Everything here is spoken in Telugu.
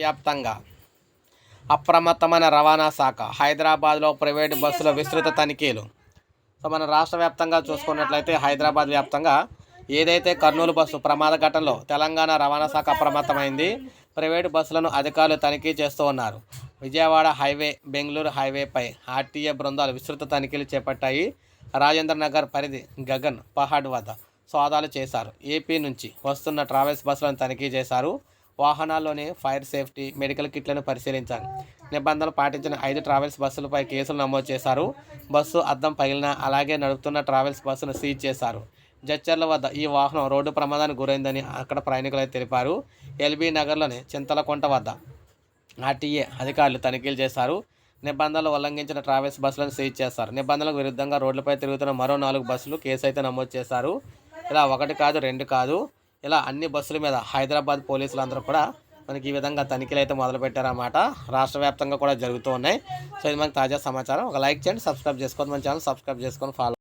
వ్యాప్తంగా అప్రమత్తమైన రవాణా శాఖ హైదరాబాద్లో ప్రైవేటు బస్సుల విస్తృత తనిఖీలు. సో మన రాష్ట్ర వ్యాప్తంగా చూసుకున్నట్లయితే హైదరాబాద్ వ్యాప్తంగా ఏదైతే కర్నూలు బస్సు ప్రమాద ఘటనలో తెలంగాణ రవాణా శాఖ అప్రమత్తమైంది ప్రైవేటు బస్సులను అధికారులు తనిఖీ చేస్తూ ఉన్నారు. విజయవాడ హైవే బెంగళూరు హైవేపై ఆర్టీఏ బృందాలు విస్తృత తనిఖీలు చేపట్టాయి. రాజేంద్ర నగర్ పరిధి గగన్ పహాడ్ వద్ద సోదాలు చేశారు. ఏపీ నుంచి వస్తున్న ట్రావెల్స్ బస్సులను తనిఖీ చేశారు. వాహనాల్లోని ఫైర్ సేఫ్టీ మెడికల్ కిట్లను పరిశీలించారు నిబంధనలు పాటించిన ఐదు ట్రావెల్స్ బస్సులపై కేసులు నమోదు చేశారు. బస్సు అద్దం పగిలిన అలాగే నడుపుతున్న ట్రావెల్స్ బస్సును సీజ్ చేశారు. జడ్చర్ల వద్ద ఈ వాహనం రోడ్డు ప్రమాదానికి గురైందని అక్కడ ప్రయాణికులు తెలిపారు. ఎల్బీ నగర్లోని చింతలకుంట వద్ద ఆర్టీఏ అధికారులు తనిఖీలు చేశారు. నిబంధనలు ఉల్లంఘించిన ట్రావెల్స్ బస్సులను సీజ్ చేశారు. నిబంధనలకు విరుద్ధంగా రోడ్లపై తిరుగుతున్న మరో నాలుగు బస్సులు కేసు అయితే నమోదు చేశారు. ఇలా ఒకటి కాదు రెండు కాదు. ఇలా అన్ని బస్సుల మీద హైదరాబాద్ పోలీసులు అందరూ కూడా మనకి ఈ విధంగా తనిఖీలు అయితే మొదలుపెట్టారన్నమాట. రాష్ట్ర వ్యాప్తంగా కూడా జరుగుతూ ఉన్నాయి. సో ఇది మనకి తాజా సమాచారం. ఒక లైక్ చేయండి సబ్స్క్రైబ్ చేసుకోండి మన ఛానల్ సబ్స్క్రైబ్ చేసుకొని ఫాలో